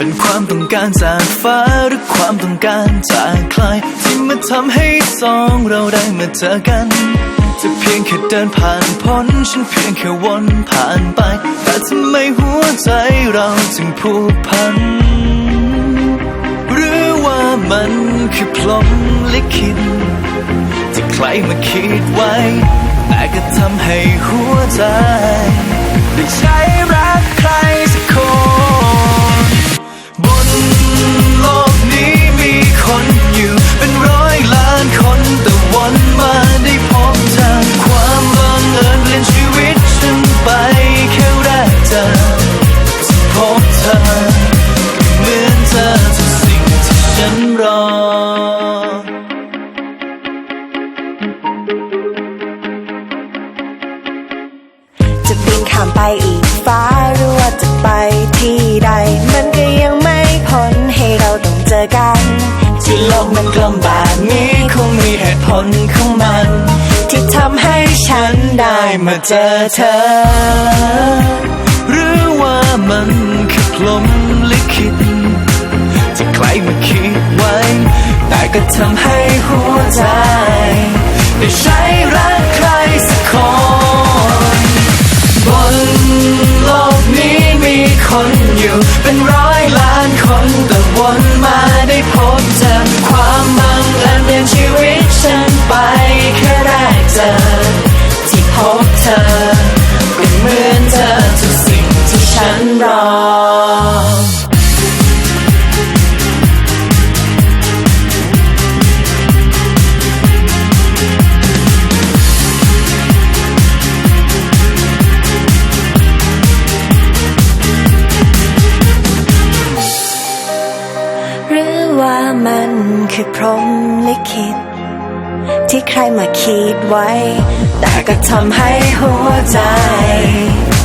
ป็นความต้องการจากฟ้าหรือความต้องการจากใคร ที่มาทำให้สองเราได้มาเจอกัน จะเพียงแค่เดินผ่านพ้น ฉันเพียงแค่วนผ่านไป แต่ทำไมหัวใจเราจึงผูกพัน หรือว่ามันคือพลมลิขิตที่ใครมาคิดไว้ แต่ก็ทำให้หัวใจ ได้ใช้รัก ข้ามไปอีกฟ้าหรือว่าจะไปที่ใด มันก็ยังไม่พ้นให้เราต้องเจอกัน ที่โลกมันกลมแบบนี้คงมีเหตุผลของมัน ที่ทำให้ฉันได้มาเจอเธอ หรือว่ามันคือลมลิขิตที่ใครมาคิดไว้ แต่ก็ทำให้หัวใจ ได้ใช้รั ว่ามันคือพรหมลิขิตที่ใครมาคิดไว้ แต่ก็ทำให้หัวใจ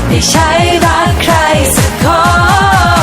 ได้ใช้รักใครสักคน